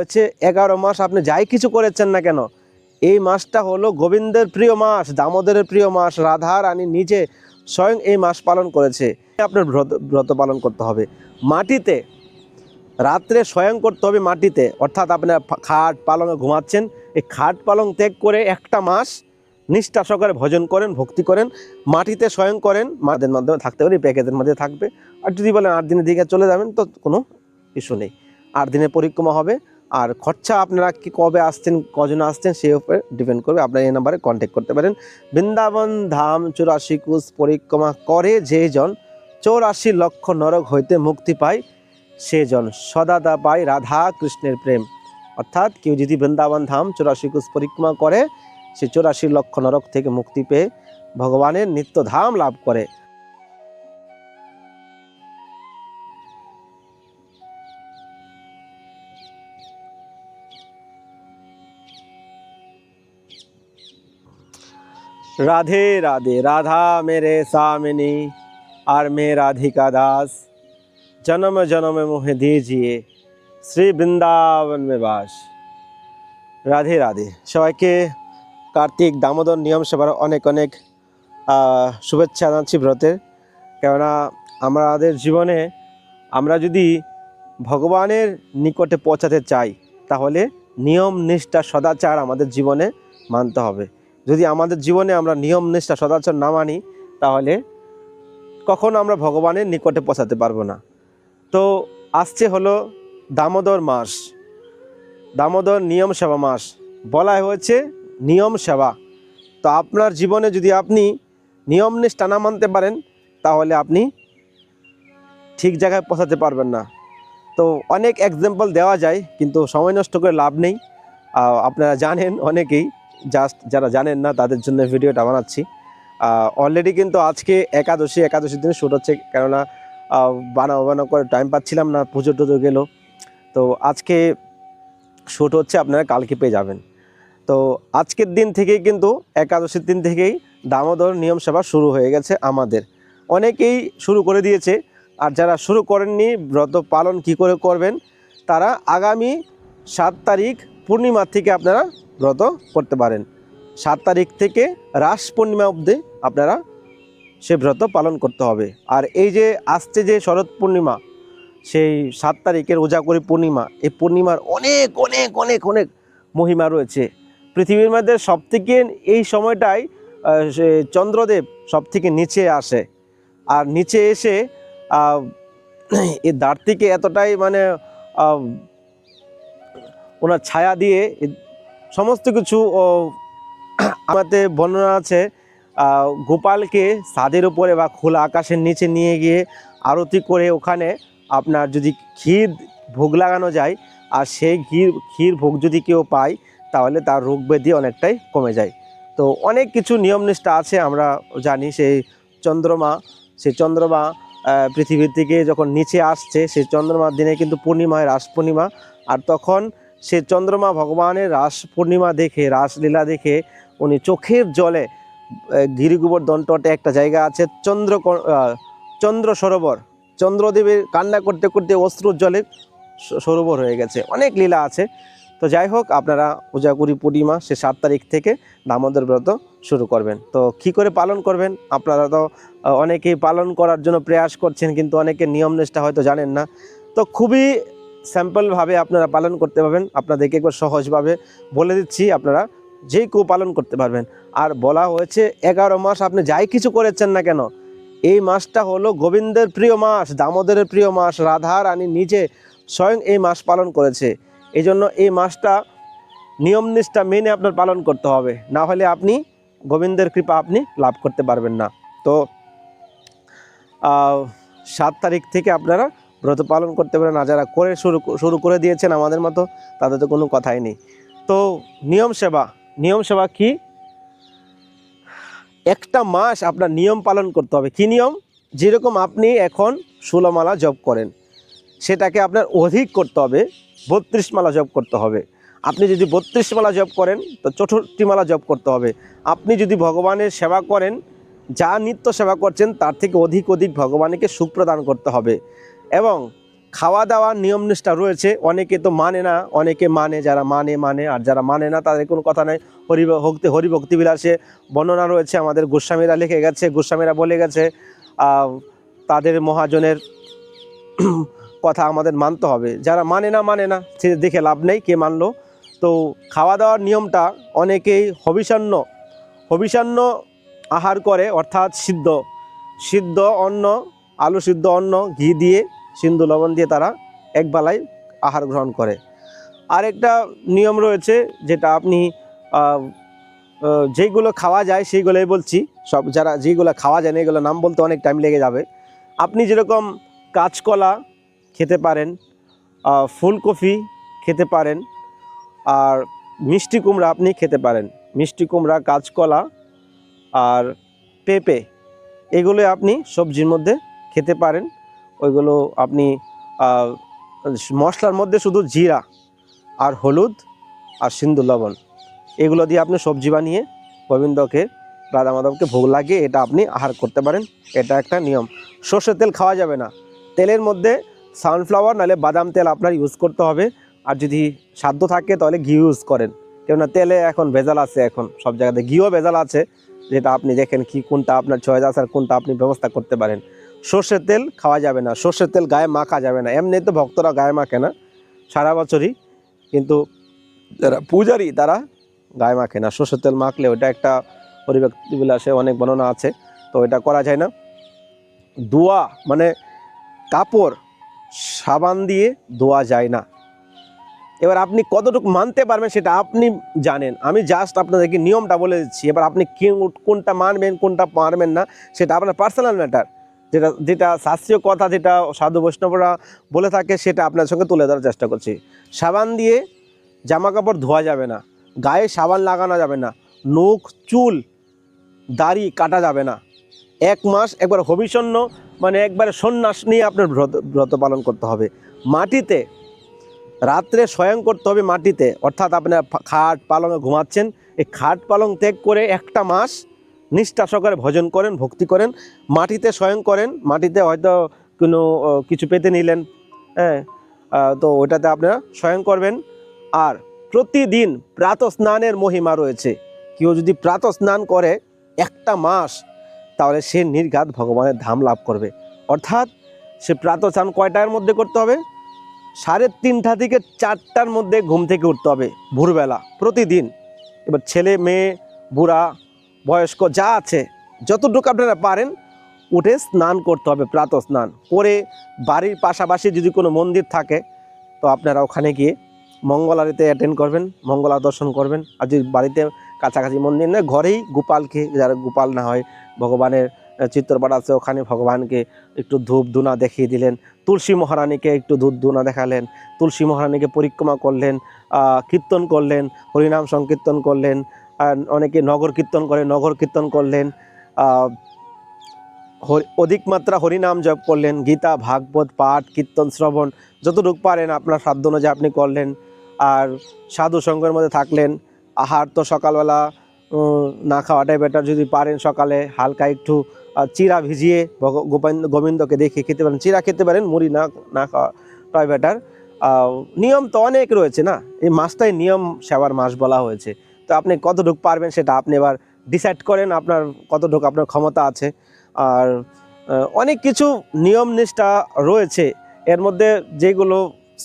হচ্ছে এগারো মাস আপনি যাই কিছু করেছেন না কেন, এই মাসটা হলো গোবিন্দের প্রিয় মাস, দামোদরের প্রিয় মাস, রাধা রানী নিজে স্বয়ং এই মাস পালন করেছে, আপনার ব্রত ব্রত পালন করতে হবে। মাটিতে, রাত্রে স্বয়ং করতে হবে মাটিতে, অর্থাৎ আপনার খাট পালঙে ঘুমাচ্ছেন, এই খাট পালং ত্যাগ করে একটা মাস নিষ্ঠা সহকারে ভজন করেন, ভক্তি করেন, মাটিতে স্বয়ং করেন, মাদের মাধ্যমে থাকতে পারে প্যাকেজের মধ্যে থাকবে। আর যদি বলেন আট দিনের দিকে চলে যাবেন, তো কোনো ইস্যু নেই। আট দিনের পরিক্রমা হবে আর খরচা আপনারা কি কবে আসছেন, কজন আসছেন সেই উপরে ডিপেন্ড করবে। আপনারা এই নাম্বারে কন্ট্যাক্ট করতে পারেন। বৃন্দাবন ধাম চুরাশি কুশ পরিক্রমা করে যে জন, চৌরাশি লক্ষ নরক হইতে মুক্তি পায় সে জন। সদাদা পায় রাধা কৃষ্ণের প্রেম। অর্থাৎ কেউ যদি বৃন্দাবন ধাম চৌরাশি কুশ পরিক্রমা করে, সে চৌরাশি লক্ষ নরক থেকে মুক্তি পেয়ে ভগবানের নিত্য ধাম লাভ করে। রাধে রাধে, রাধা মেরে সামিনী, আর মে রাধিকা দাস। জনম জনমে মোহে দিয়ে শ্রী বৃন্দাবন মে বাস। রাধে রাধে, সবাইকে কার্তিক দামোদর নিয়ম সবার অনেক অনেক শুভেচ্ছা জানাচ্ছি ব্রতের। কেননা আমাদের জীবনে আমরা যদি ভগবানের নিকটে পৌঁছাতে চাই, তাহলে নিয়ম, নিষ্ঠা, সদাচার আমাদের জীবনে মানতে হবে। যদি আমাদের জীবনে আমরা নিয়ম নিষ্ঠা, সদাচার না মানি, তাহলে কখনো আমরা ভগবানের নিকটে পৌঁছাতে পারব না। তো আসছে হলো দামোদর মাস। দামোদর নিয়ম সেবা মাস। বলা হয়েছে নিয়ম সেবা। তো আপনার জীবনে যদি আপনি নিয়ম নিষ্ঠা না মানতে পারেন, তাহলে আপনি ঠিক জায়গায় পৌঁছাতে পারবেন না। তো অনেক এক্সাম্পল দেওয়া যায়, কিন্তু সময় নষ্ট করে লাভ নেই। আপনারা জানেন অনেকেই জাস্ট যারা জানেন না, তাদের জন্য ভিডিওটা বানাচ্ছি। অলরেডি কিন্তু আজকে একাদশী, একাদশীর দিন শ্যুট হচ্ছে, কেননা বানাও বানাও করে টাইম পাচ্ছিলাম না, পুজো টুজো গেল। তো আজকে শ্যুট হচ্ছে, আপনারা কালকে পেয়ে যাবেন। তো আজকের দিন থেকেই কিন্তু, একাদশীর দিন থেকেই দামোদর নিয়ম সেবা শুরু হয়ে গেছে আমাদের। অনেকেই শুরু করে দিয়েছে, আর যারা শুরু করেননি, ব্রত পালন কি করে করবেন, তারা আগামী সাত তারিখ পূর্ণিমা থেকে আপনারা ব্রত করতে পারেন। সাত তারিখ থেকে রাস পূর্ণিমা অবধি আপনারা সে ব্রত পালন করতে হবে। আর এই যে আসছে যে শরৎ পূর্ণিমা সেই সাত তারিখের ওজাগরি পূর্ণিমা এই পূর্ণিমার অনেক অনেক অনেক অনেক মহিমা রয়েছে। পৃথিবীর মধ্যে সবথেকে এই সময়টাই সে চন্দ্রদেব সবথেকে নিচে আসে। আর নিচে এসে আহ, এই থেকে এতটাই মানে ওনার ছায়া দিয়ে সমস্ত কিছু আমাদের বর্ণনা আছে গোপালকে ছাদের উপরে বা খোলা আকাশের নিচে নিয়ে গিয়ে আরতি করে ওখানে আপনার যদি ক্ষীর ভোগ লাগানো যায়, আর সেই ক্ষীর ক্ষীর ভোগ যদি কেউ পায়, তাহলে তার রোগ ব্যাধি অনেকটাই কমে যায়। তো অনেক কিছু নিয়ম নিষ্ঠা আছে, আমরা জানি সেই চন্দ্রমা সেই চন্দ্রমা পৃথিবীর থেকে যখন নিচে আসছে, সেই চন্দ্রমার দিনে কিন্তু পূর্ণিমা হয় রাস পূর্ণিমা আর তখন সে চন্দ্রমা ভগবানের রাস পূর্ণিমা দেখে রাসলীলা দেখে উনি চোখের জলে আহ, গিরিগোবর দন্তটে একটা জায়গা আছে চন্দ্র চন্দ্র সরোবর। চন্দ্রদেবের কান্না করতে করতে অশ্রুর জলে সরোবর হয়ে গেছে। অনেক লীলা আছে। তো যাই হোক আপনারা উজাগুড়ি পূর্ণিমা সে সাত তারিখ থেকে দামোদর ব্রত শুরু করবেন। তো কি করে পালন করবেন? আপনারা তো অনেকেই পালন করার জন্য প্রয়াস করছেন কিন্তু অনেকে নিয়ম নিষ্ঠা হয়তো জানেন না। তো খুবই স্যাম্পলভাবে আপনারা পালন করতে পারবেন। আপনাদেরকে একবার সহজভাবে বলে দিচ্ছি, আপনারা যে কেউ পালন করতে পারবেন। আর বলা হয়েছে, এগারো মাস আপনি যাই কিছু করেছেন না কেন, এই মাসটা হলো গোবিন্দের প্রিয় মাস, দামোদরের প্রিয় মাস রাধা রানী নিজে স্বয়ং এই মাস পালন করেছে। এই জন্য এই মাসটা নিয়ম নিষ্ঠা মেনে আপনার পালন করতে হবে। না হলে আপনি, গোবিন্দের কৃপা আপনি লাভ করতে পারবেন না। তো সাত তারিখ থেকে আপনারা ব্রত পালন করতে পারে না, যারা করে শুরু শুরু করে দিয়েছেন আমাদের মতো, তাদের তো কোনো কথাই নেই। তো নিয়ম সেবা নিয়ম সেবা কি? একটা মাস আপনার নিয়ম পালন করতে হবে। কি নিয়ম? যেরকম আপনি এখন ষোলো মালা জপ করেন, সেটাকে আপনার অধিক করতে হবে বত্রিশ মালা জব করতে হবে। আপনি যদি বত্রিশ মালা জব করেন, তো চৌষট্টি মালা জব করতে হবে। আপনি যদি ভগবানের সেবা করেন, যা নিত্য সেবা করছেন, তার থেকে অধিক অধিক ভগবানকে সুখ প্রদান করতে হবে। এবং খাওয়া দাওয়ার নিয়ম নিষ্ঠা রয়েছে। অনেকে তো মানে না, অনেকে মানে যারা মানে মানে আর যারা মানে না, তাদের কোনো কথা নেই। হরি ভক্তি হরিভক্তি বিলাসে বর্ণনা রয়েছে, আমাদের গোস্বামীরা লিখে গেছে, গোস্বামীরা বলে গেছে তাদের মহাজনের কথা আমাদের মানতে হবে। যারা মানে না মানে না, সে দেখে লাভ নেই, কে মানলো? তো খাওয়া দাওয়ার নিয়মটা অনেকেই হবিষান্ন হবিষান্ন আহার করে, অর্থাৎ সিদ্ধ সিদ্ধ অন্ন, আলু সিদ্ধ অন্ন, ঘি দিয়ে সিন্ধু লবণ দিয়ে তারা এক একবেলায় আহার গ্রহণ করে। আরেকটা নিয়ম রয়েছে যেটা আপনি যেইগুলো খাওয়া যায় সেইগুলোই বলছি। সব যারা যেইগুলো খাওয়া যায় না এগুলো নাম বলতে অনেক টাইম লেগে যাবে। আপনি যেরকম কাঁচকলা খেতে পারেন ফুলকপি খেতে পারেন, আর মিষ্টি কুমড়া আপনি খেতে পারেন। মিষ্টি কুমড়া, কাঁচকলা আর পেঁপে এগুলো আপনি সবজির মধ্যে খেতে পারেন। ওইগুলো আপনি মশলার মধ্যে শুধু জিরা আর হলুদ আর সিন্ধু লবণ, এগুলো দিয়ে আপনি সবজি বানিয়ে গোবিন্দকে রাধা মাধবকে ভোগ লাগিয়ে এটা আপনি আহার করতে পারেন। এটা একটা নিয়ম। সর্ষের তেল খাওয়া যাবে না। তেলের মধ্যে সানফ্লাওয়ার নাহলে বাদাম তেল আপনার ইউজ করতে হবে। আর যদি সাধ্য থাকে তাহলে ঘি ইউজ করেন। কেননা তেলে এখন ভেজাল আছে এখন। সব জায়গাতে ঘিও ভেজাল আছে। যেটা আপনি দেখেন কি কোনটা আপনার চয়েস আছে আর কোনটা আপনি ব্যবস্থা করতে পারেন। সর্ষের তেল খাওয়া যাবে না, সর্ষের তেল গায়ে মাখা যাবে না। এমনি তো ভক্তরা গায়ে মাখে না, সারা বছরই। কিন্তু যারা পূজারি, তারা গায়ে মাখে না। সর্ষের তেল মাখলে ওটা একটা পরিব্যক্তি বিলাসে অনেক বর্ণনা আছে, তো এটা করা যায় না। দোয়া মানে কাপড়, সাবান দিয়ে ধোয়া যায় না। এবার আপনি কতটুকু মানতে পারবেন সেটা আপনি জানেন। আমি জাস্ট আপনাদেরকে নিয়মটা বলে দিচ্ছি। এবার আপনি কোনটা মানবেন, কোনটা পারবেন না, সেটা আপনার পার্সোনাল ম্যাটার যেটা যেটা শাস্ত্রীয় কথা যেটা সাধু বৈষ্ণবরা বলে থাকে সেটা আপনার সঙ্গে তুলে ধরার চেষ্টা করছি। সাবান দিয়ে জামা কাপড় ধোয়া যাবে না, গায়ে সাবান লাগানো যাবে না, নখ, চুল, দাড়ি কাটা যাবে না। এক মাস একবার হবিষণ্য মানে একবারে সন্ন্যাস নিয়ে আপনার ব্রত ব্রত পালন করতে হবে। মাটিতে, রাত্রে স্বয়ং করতে হবে মাটিতে। অর্থাৎ আপনার খাট পালঙে ঘুমাচ্ছেন, এই খাট পালং ত্যাগ করে একটা মাস নিষ্ঠা সহকারে ভজন করেন, ভক্তি করেন, মাটিতে স্বয়ং করেন, মাটিতে হয়তো কোনো কিছু পেতে নিলেন হ্যাঁ তো ওটাতে আপনারা স্বয়ং করবেন। আর প্রতিদিন প্রাত স্নানের মহিমা রয়েছে। কেউ যদি প্রাত স্নান করে একটা মাস, তাহলে সে নির্ঘাত ভগবানের ধাম লাভ করবে। অর্থাৎ সে প্রাত স্নান কয়টার মধ্যে করতে হবে? সাড়ে তিনটা থেকে চারটার মধ্যে ঘুম থেকে উঠতে হবে ভোরবেলা, প্রতিদিন। এবার ছেলে, মেয়ে, বুড়া বয়স্ক যা আছে, যতটুকু আপনারা পারেন, উঠে স্নান করতে হবে, প্রাত স্নান করে বাড়ির পাশাপাশি যদি কোনো মন্দির থাকে, তো আপনারা ওখানে গিয়ে মঙ্গল আরতিতে অ্যাটেন্ড করবেন, মঙ্গলা দর্শন করবেন। আর যদি বাড়িতে কাছাকাছি মন্দির নয় ঘরেই গোপালকে, যারা গোপাল না হয়, ভগবানের চিত্রপাট আছে, ওখানে ভগবানকে একটু ধূপ ধুনা দেখিয়ে দিলেন, তুলসী মহারানীকে একটু ধূপ ধুনা দেখালেন, তুলসী মহারানীকে পরিক্রমা করলেন কীর্তন করলেন, হরিনাম সংকীর্তন করলেন অনেকে নগর কীর্তন করে, নগর কীর্তন করলেন অধিক মাত্রা হরিনাম জপ করলেন, গীতা, ভাগবত, পাঠ, কীর্তন, শ্রবণ, যতটুকু পারেন আপনার সাধ্য অনুযায়ী আপনি করলেন। আর সাধু সঙ্গের মধ্যে থাকলেন, আহার তো সকালবেলা না খাওয়াটাই বেটার যদি পারেন সকালে হালকা একটু চিরা ভিজিয়ে গোবিন্দ গোবিন্দকে দেখে খেতে পারেন। চিরা খেতে পারেন, মুড়ি না না খাওয়াটাই বেটার নিয়ম তো অনেক রয়েছে না? এই মাসটাই নিয়ম সেবার মাস বলা হয়েছে। তো আপনি কতটুকু পারবেন সেটা আপনি এবার ডিসাইড করেন আপনার কতটুকু আপনার ক্ষমতা আছে। আর অনেক কিছু নিয়ম নিষ্ঠা রয়েছে। এর মধ্যে যেগুলো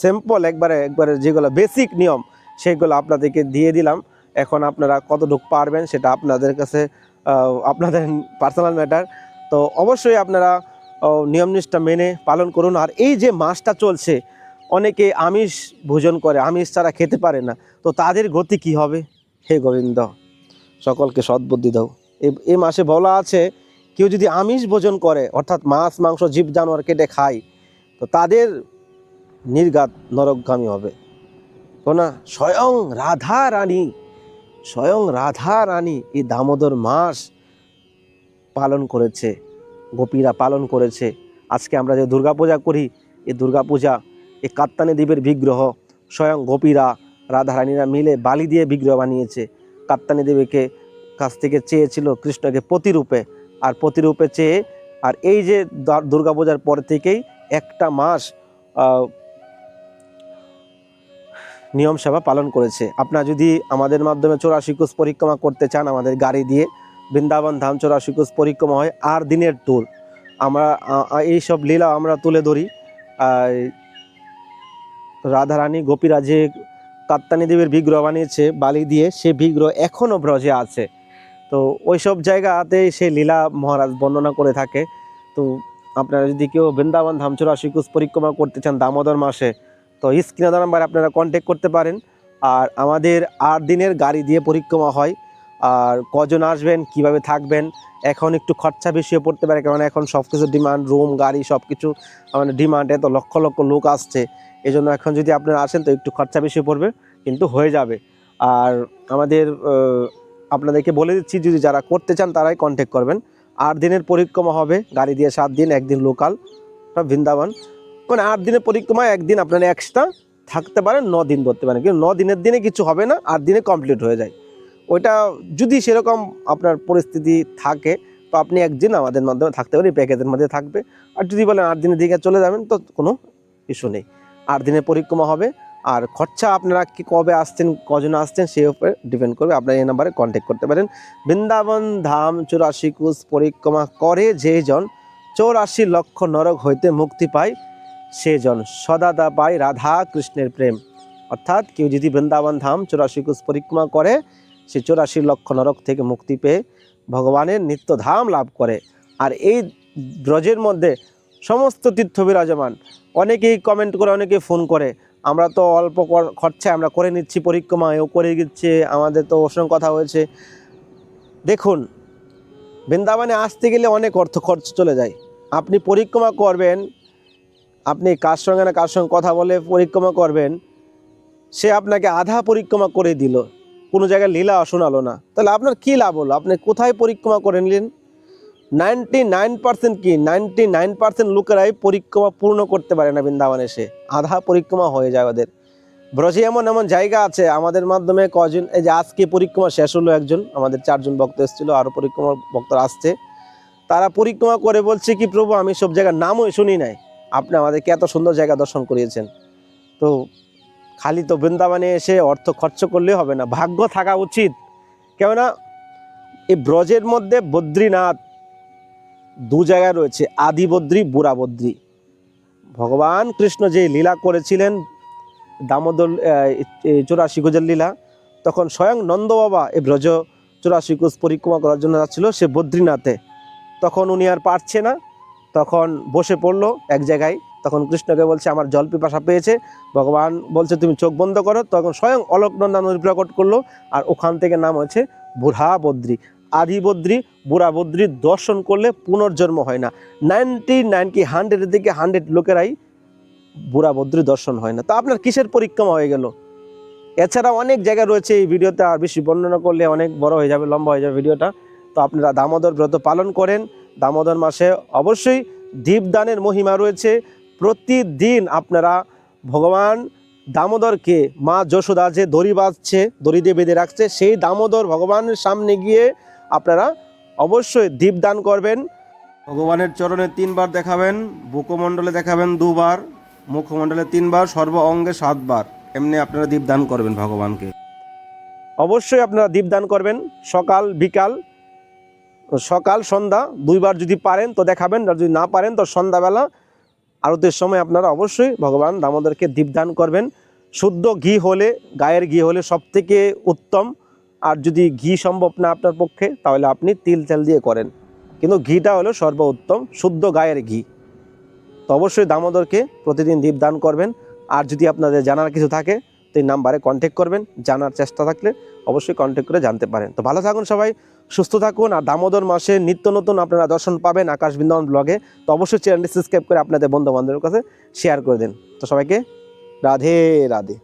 সিম্পল একবারে একবারে যেগুলো বেসিক নিয়ম, সেগুলো আপনাদেরকে দিয়ে দিলাম। এখন আপনারা কতটুকু পারবেন সেটা আপনাদের কাছে আপনাদের পার্সোনাল ম্যাটার তো অবশ্যই আপনারা নিয়ম নিষ্ঠা মেনে পালন করুন। আর এই যে মাসটা চলছে, অনেকে আমিষ ভোজন করে, আমিষ ছাড়া খেতে পারে না। তো তাদের গতি কি হবে? হে গোবিন্দ, সকলকে সদ্বুদ্ধি দাও। এই মাসে বলা আছে, কেউ যদি আমিষ ভোজন করে, অর্থাৎ মাছ, মাংস, জীব, জানোয়ার কেটে খায়, তো তাদের নির্গাত নরকগামী হবে। তো না, স্বয়ং রাধা রানী, স্বয়ং রাধা রানী এই দামোদর মাস পালন করেছে, গোপীরা পালন করেছে। আজকে আমরা যে দুর্গাপূজা করি, এই দুর্গাপূজা, এই কাত্তানি দেবীর বিগ্রহ, স্বয়ং গোপীরা রাধারানীরা মিলে বালি দিয়ে বিগ্রহ বানিয়েছে। কাত্তানি দেবীকে কাছ থেকে চেয়েছিল কৃষ্ণকে প্রতিরূপে। আর প্রতিরূপে চেয়ে, আর এই যে দুর্গাপূজার পর থেকেই একটা মাস নিয়ম সেবা পালন করেছে। আপনারা যদি আমাদের মাধ্যমে চৌরাশি কোষ পরিক্রমা করতে চান আমাদের গাড়ি দিয়ে, বৃন্দাবন ধাম চৌরাশি কোষ পরিক্রমা হয় আর দিনের ট্যুর আমরা এই সব লীলা আমরা তুলে ধরি। রাধারানী গোপীরাজে কাত্তানী দেবীর বিগ্রহ বানিয়েছে, বালি দিয়ে সে বিগ্রহ এখনও ব্রজে আছে। তো ওই সব জায়গাতে সে লীলা মহারাজ বর্ণনা করে থাকে। তো আপনারা যদি কেউ বৃন্দাবন ধামচুরা শিকুশ পরিক্রমা করতে চান দামোদর মাসে, তো স্ক্রিনে নাম্বারে আপনারা কন্ট্যাক্ট করতে পারেন। আর আমাদের আট দিনের গাড়ি দিয়ে পরিক্রমা হয়। আর কজন আসবেন, কীভাবে থাকবেন, এখন একটু খরচা বেশিও পড়তে পারে কারণ এখন সব কিছু ডিমান্ড রুম গাড়ি সব কিছু মানে ডিমান্ড এত লক্ষ লক্ষ লোক আসছে। এই জন্য এখন যদি আপনারা আসেন তো একটু খরচা বেশি পড়বে, কিন্তু হয়ে যাবে। আর আমাদের আপনাদেরকে বলে দিচ্ছি, যদি যারা করতে চান তারাই কন্ট্যাক্ট করবেন। আট দিনের পরিক্রমা হবে, গাড়ি দিয়ে সাত দিন, একদিন লোকাল বৃন্দাবন। মানে আট দিনের পরিক্রমায় একদিন আপনারা এক্সট্রা থাকতে পারেন, ন দিন ধরতে পারেন। কিন্তু ন দিনের দিনে কিছু হবে না, আট দিনে কমপ্লিট হয়ে যায়। ওইটা যদি সেরকম আপনার পরিস্থিতি থাকে, তো আপনি একদিন আমাদের মাধ্যমে থাকতে পারেন প্যাকেজের মধ্যে থাকবে। আর যদি বলেন আট দিনের দিকে চলে যাবেন, তো কোনো ইস্যু নেই। আট দিনের পরিক্রমা হবে। আর খরচা আপনারা কি কবে আসছেন, কজন আসছেন, সেই উপরে ডিপেন্ড করবে। আপনারা এই নাম্বারে কন্ট্যাক্ট করতে পারেন। বৃন্দাবন ধাম চুরাশি কুশ পরিক্রমা করে যেজন চৌরাশি লক্ষ নরক হইতে মুক্তি পায় সেজন সদাদা পায় রাধা কৃষ্ণের প্রেম। অর্থাৎ কেউ যদি বৃন্দাবন ধাম চৌরাশি কুশ পরিক্রমা করে সে চৌরাশি লক্ষ নরক থেকে মুক্তি পেয়ে ভগবানের নিত্য ধাম লাভ করে। আর এই ব্রজের মধ্যে সমস্ত তীর্থ বিরাজমান অনেকেই কমেন্ট করে, অনেকেই ফোন করে। আমরা তো অল্প খরচায় আমরা করে নিচ্ছি পরিক্রমা এও করে দিচ্ছে, আমাদের তো ওর সঙ্গে কথা হয়েছে। দেখুন, বৃন্দাবনে আসতে গেলে অনেক অর্থ খরচ চলে যায়। আপনি পরিক্রমা করবেন, আপনি কার সঙ্গে না কার সঙ্গে কথা বলে পরিক্রমা করবেন, সে আপনাকে আধা পরিক্রমা করে দিল। কোনো জায়গায় লীলা শোনালো না। তাহলে আপনার কী লাভ হলো? আপনি কোথায় পরিক্রমা করে নিলেন? নাইনটি নাইন পার্সেন্ট কি? নাইনটি নাইন পার্সেন্ট লোকেরাই পরিক্রমা পূর্ণ করতে পারে না বৃন্দাবনে এসে। আধা পরিক্রমা হয়ে যায় ওদের। ব্রজে এমন এমন জায়গা আছে, আমাদের মাধ্যমে কজন এই যে আজকে পরিক্রমা শেষ হলো একজন, আমাদের চারজন ভক্ত এসেছিল আরও পরিক্রমা ভক্তরা আসছে। তারা পরিক্রমা করে বলছে কি, প্রভু, আমি সব জায়গার নামও শুনি নাই। আপনি আমাদেরকে এত সুন্দর জায়গা দর্শন করিয়েছেন। তো খালি তো বৃন্দাবনে এসে অর্থ খরচ করলে হবে না, ভাগ্য থাকা উচিত। কেননা এই ব্রজের মধ্যে বদ্রীনাথ দু জায়গায় রয়েছে আদি বদ্রী বুড়া বদ্রী ভগবান কৃষ্ণ যে লীলা করেছিলেন, দামোদর চৌরাশি গজের লীলা, তখন স্বয়ং নন্দ বাবা এই ব্রজ চৌরাশি কোষ পরিক্রমা করার জন্য যাচ্ছিল সে বদ্রীনাথে। তখন উনি আর পারছে না, তখন বসে পড়ল এক জায়গায়। তখন কৃষ্ণকে বলছে, আমার জল পিপাসা পেয়েছে। ভগবান বলছে, তুমি চোখ বন্ধ করো। তখন স্বয়ং অলকনন্দা নদী প্রকট করল, আর ওখান থেকে নাম হচ্ছে বুড়া বদ্রী আদি বদ্রী বুড়া বদ্রীর দর্শন করলে পুনর্জন্ম হয় না। নাইনটি নাইন কি হান্ড্রেডের দিকে হান্ড্রেড লোকেরাই বুড়া বদ্রী দর্শন হয় না। তো আপনার কিসের পরিক্রমা হয়ে গেল? এছাড়া অনেক জায়গা রয়েছে এই ভিডিওতে, আর বেশি বর্ণনা করলে অনেক বড় হয়ে যাবে, লম্বা হয়ে যাবে ভিডিওটা। তো আপনারা দামোদর ব্রত পালন করেন। দামোদর মাসে অবশ্যই দীপদানের মহিমা রয়েছে। প্রতিদিন আপনারা ভগবান দামোদরকে মা যশোদা যে দড়ি বাঁধছে দড়ি দিয়ে বেঁধে রাখছে সেই দামোদর ভগবানের সামনে গিয়ে আপনারা অবশ্যই দীপদান করবেন। ভগবানের চরণে তিনবার দেখাবেন বুকমণ্ডলে দেখাবেন দুবার মুখমণ্ডলে তিনবার সর্ব অঙ্গে সাতবার। এমনি আপনারা দীপদান করবেন ভগবানকে। অবশ্যই আপনারা দীপদান করবেন। সকাল বিকাল সকাল সন্ধ্যা দুইবার যদি পারেন তো দেখাবেন আর যদি না পারেন তো সন্ধ্যাবেলা আরতের সময় আপনারা অবশ্যই ভগবান দামোদরকে দীপদান করবেন। শুদ্ধ ঘি হলে, গায়ের ঘি হলে সব থেকে উত্তম। আর যদি ঘি সম্ভব না আপনার পক্ষে, তাহলে আপনি তিল তেল দিয়ে করেন। কিন্তু ঘিটা হলো সর্ব উত্তম, শুদ্ধ গায়ের ঘি। তো অবশ্যই দামোদরকে প্রতিদিন দীপদান করবেন। আর যদি আপনাদের জানার কিছু থাকে তো এই নাম্বারে কন্ট্যাক্ট করবেন, জানার চেষ্টা থাকলে অবশ্যই কন্ট্যাক্ট করে জানতে পারেন। তো ভালো থাকুন সবাই, সুস্থ থাকুন আর দামোদর মাসে নিত্য নতুন আপনারা দর্শন পাবেন আকাশ বৃন্দাবন ব্লগে তো অবশ্যই চ্যানেলটি সাবস্ক্রাইব করে আপনাদের বন্ধু বান্ধবের কাছে শেয়ার করে দিন। তো সবাইকে রাধে রাধে।